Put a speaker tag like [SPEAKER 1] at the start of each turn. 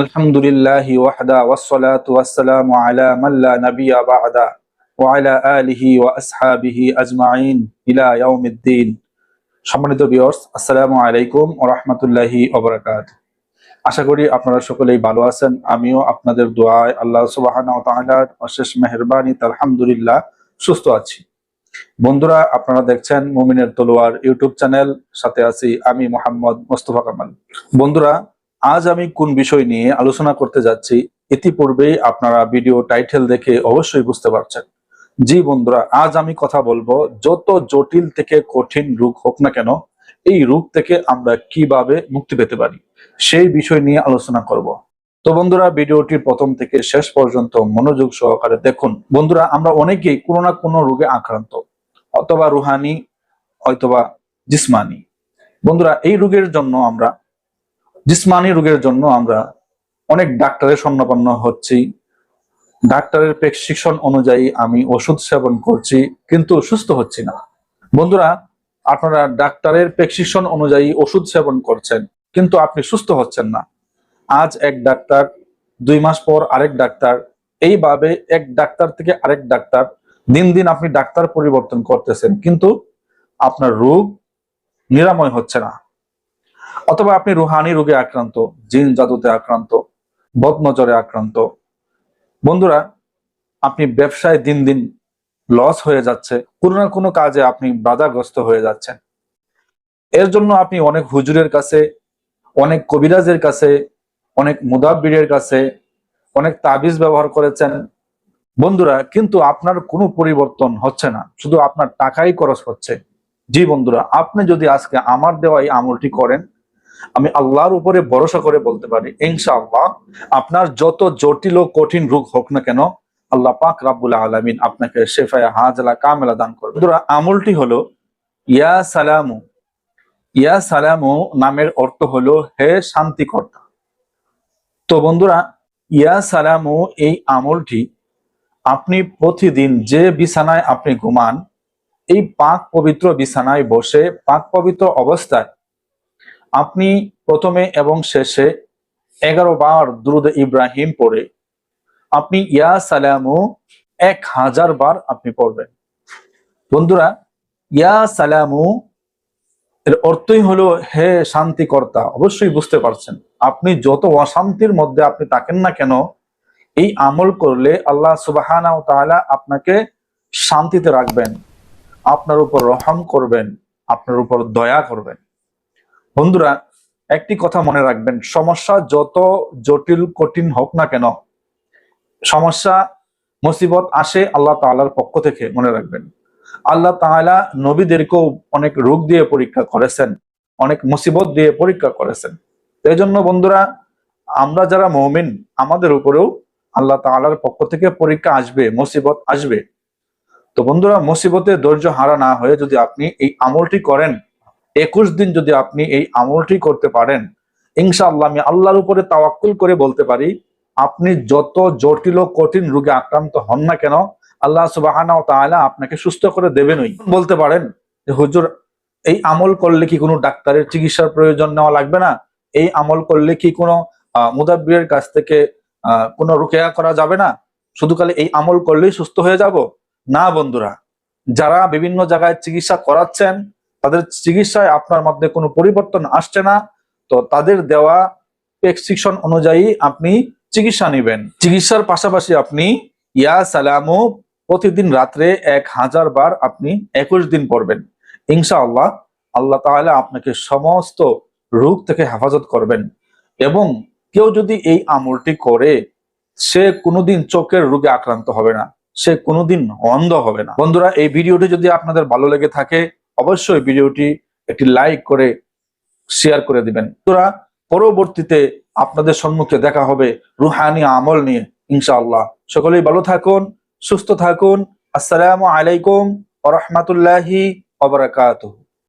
[SPEAKER 1] আলহামদুলিল্লাহ ওয়াহদা আলা মান লা নাবিয়্যা বা'দা ওয়া আলা আলিহি ওয়া আসহাবিহি আজমাইন ইলা ইয়াউমিদ্দিন। সম্মানিত ভিউয়ার্স, আসসালামু আলাইকুম ওয়া রাহমাতুল্লাহি ওয়া আশা করি আপনারা সকলেই ভালো আছেন। আমিও আপনাদের দোয়ায় আল্লাহ সুবহানাহু ওয়া তাআলার অশেষ মেহেরবানি, আলহামদুলিল্লাহ, সুস্থ আছি। বন্ধুরা, আপনারা দেখছেন মুমিনের তলোয়ার ইউটিউব চ্যানেল, সাথে আছি আমি মোহাম্মদ মোস্তফা কামাল। বন্ধুরা আজ আমি কোন বিষয় নিয়ে আলোচনা করতে যাচ্ছি, ইতিপূর্বেই আপনারা ভিডিও টাইটেল দেখে অবশ্যই বুঝতে পারছেন। জি বন্ধুরা, আজ আমি কথা বলব যত জটিল থেকে কঠিন রোগ হোক না কেন, এই রোগ থেকে আমরা কীভাবে মুক্তি পেতে পারি, সেই বিষয় নিয়ে আলোচনা করব। তো বন্ধুরা ভিডিওটি প্রথম থেকে শেষ পর্যন্ত মনোযোগ সহকারে দেখুন। বন্ধুরা, আমরা অনেকেই কোনো না কোনো রোগে আক্রান্ত, অথবা রুহানি, অথবা জিসমানি। বন্ধুরা, এই রোগের জন্য আমরা জিসমানি রোগের জন্য আমরা অনেক ডাক্তারের স্বর্ণপন্ন হচ্ছি। ডাক্তারের প্রেসক্রিপশন অনুযায়ী আমি ওষুধ সেবন করছি, কিন্তু সুস্থ হচ্ছি না। বন্ধুরা, আপনারা ডাক্তারের প্রেসক্রিপশন অনুযায়ী ওষুধ সেবন করছেন, কিন্তু আপনি সুস্থ হচ্ছেন না। আজ এক ডাক্তার, দুই মাস পর আরেক ডাক্তার, এইভাবে এক ডাক্তার থেকে আরেক ডাক্তার, দিন দিন আপনি ডাক্তার পরিবর্তন করতেছেন, কিন্তু আপনার রোগ নিরাময় হচ্ছে না। অথবা আপনি রুহানি রোগে আক্রান্ত, জিন জাদুতে আক্রান্ত, বদনজরে আক্রান্ত। বন্ধুরা, আপনি ব্যবসায় দিন দিন লস হয়ে যাচ্ছে, কোনো না কোনো কাজে আপনি বাধাগ্রস্ত হয়ে যাচ্ছেন। এর জন্য আপনি অনেক হুজুরের কাছে, অনেক কবিরাজের কাছে, অনেক মুদাব্বিরের কাছে, অনেক তাবিজ ব্যবহার করেছেন। বন্ধুরা, কিন্তু আপনার কোনো পরিবর্তন হচ্ছে না, শুধু আপনার টাকাই খরচ হচ্ছে। জি বন্ধুরা, আপনি যদি আজকে আমার দেওয়া এই আমলটি করেন আমি আল্লাহর উপরে ভরসা করে বলতে পারি, ইনশাআল্লাহ আপনার যত জটিল ও কঠিন রোগ হোক না কেন, আল্লাহ পাক রাব্বুল আলামিন আপনাকে শেফায় হাজলা কামেলা দান করবে। আমলটি হলো, ইয়া সালামু ইয়া সালামু নামের অর্থ হলো, হে শান্তিকর্তা। তো বন্ধুরা, ইয়া সালামু এই আমলটি আপনি প্রতিদিন যে বিছানায় আপনি ঘুমান, এই পাক পবিত্র বিছানায় বসে, পাক পবিত্র অবস্থায় আপনি প্রথমে এবং শেষে এগারো বার দ্রুদ ইব্রাহিম পড়ে আপনি ইয়া সালামু এক হাজার বার আপনি পড়বেন। বন্ধুরা, ইয়া সালামু এর অর্থই হলো, হে শান্তিকর্তা, অবশ্যই বুঝতে পারছেন, আপনি যত অশান্তির মধ্যে আপনি থাকেন না কেন, এই আমল করলে আল্লাহ সুবাহানা তাআলা আপনাকে শান্তিতে রাখবেন, আপনার উপর রহম করবেন, আপনার উপর দয়া করবেন। বন্ধুরা, একটি কথা মনে রাখবেন, সমস্যা যত জটিল, কঠিন হোক না কেন, সমস্যা, মুসিবত আসে আল্লাহ তাআলার পক্ষ থেকে মনে রাখবেন। আল্লাহ তাআলা নবীদেরকেও অনেক রোগ দিয়ে পরীক্ষা করেছেন, অনেক মুসিবত দিয়ে পরীক্ষা করেছেন। এই জন্য বন্ধুরা, আমরা যারা মৌমিন, আমাদের উপরেও আল্লাহ তাআলার পক্ষ থেকে পরীক্ষা আসবে, মুসিবত আসবে। তো বন্ধুরা, মুসিবতে ধৈর্য হারা না হয়ে যদি আপনি এই আমলটি করেন একুশ দিন যদি আপনি এই আমলটি করতে পারেন, ইনশাআল্লাহ আমি আল্লাহর উপরে তাওয়াক্কুল করে বলতে পারি, আপনি যত জটিল কঠিন রোগে আক্রান্ত হন না কেন, আল্লাহ সুবাহানা ও তাআলা আপনাকে সুস্থ করে দেবেনই। বলতে পারেন যে, হুজুর, এই আমল করলে কি কোনো ডাক্তারের চিকিৎসার প্রয়োজন নেওয়া লাগবে না? এই আমল করলে কি কোনো মুদাব্বিরের কাছ থেকে কোনো রুকেয়া করা যাবে না? শুধু খালি এই আমল করলেই সুস্থ হয়ে যাব? না বন্ধুরা, যারা বিভিন্ন জায়গায় চিকিৎসা করাচ্ছেন তাদের চিকিৎসায় আপনার মধ্যে কোনো পরিবর্তন আসছে না, তো তাদের দেওয়া প্রেসক্রিপশন অনুযায়ী আপনি চিকিৎসা নেবেন। চিকিৎসার পাশাপাশি আপনি ইয়া সালামু প্রতিদিন রাত্রে এক হাজার বার আপনি একুশ দিন পড়বেন। ইনশাআল্লাহ আল্লাহ তাহলে আপনাকে সমস্ত রোগ থেকে হেফাজত করবেন। এবং কেউ যদি এই আমলটি করে, সে কোনোদিন চোখের রোগে আক্রান্ত হবে না, সে কোনোদিন অন্ধ হবে না। বন্ধুরা, এই ভিডিওটি যদি আপনাদের ভালো লেগে থাকে অবশ্যই ভিডিওটি একটি লাইক করে শেয়ার করে দিবেন। তোরা পরবর্তীতে আপনাদের সম্মুখে দেখা হবে রুহানি আমল নিয়ে, ইনশাআল্লাহ। সকলেই ভালো থাকুন, সুস্থ থাকুন। আসসালামু আলাইকুম ওয়া রাহমাতুল্লাহি ওয়া বারাকাতুহু।